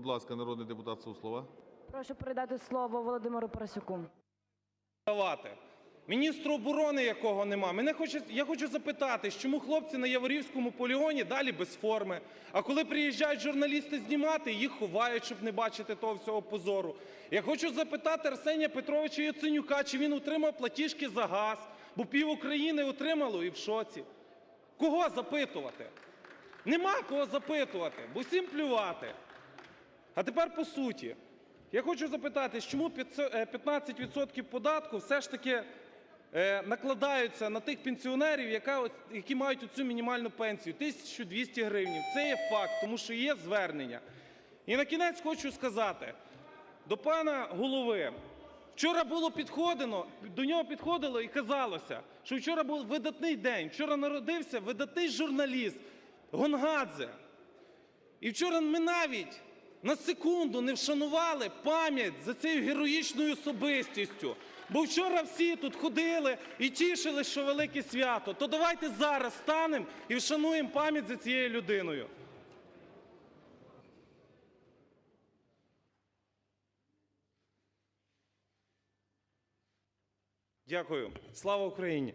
Будь ласка, народний депутат Суслова. Прошу передати слово Володимиру Парасюку. давати. Міністру оборони, якого нема. Мене хоче, я хочу запитати, чому хлопці на Яворівському полігоні далі без форми, а коли приїжджають журналісти знімати, їх ховають, щоб не бачити того всього позору. Я хочу запитати Арсенія Петровича Яценюка, чи він отримав платіжки за газ, бо пів України отримало і в шоці. Кого запитувати? Нема кого запитувати, бо всім плювати. А тепер по суті. Я хочу запитати, чому 15% податку все ж таки е, накладаються на тих пенсіонерів, які мають оцю мінімальну пенсію 1200 гривень. Це є факт, тому що є звернення. І на кінець хочу сказати до пана голови. Вчора було підходено, до нього підходило і казалося, що вчора був видатний день. Вчора народився видатний журналіст Гонгадзе. І вчора ми навіть на секунду не вшанували пам'ять за цією героїчною особистістю. Бо вчора всі тут ходили і тішили, що велике свято. То давайте зараз станемо і вшануємо пам'ять за цією людиною. Дякую. Слава Україні!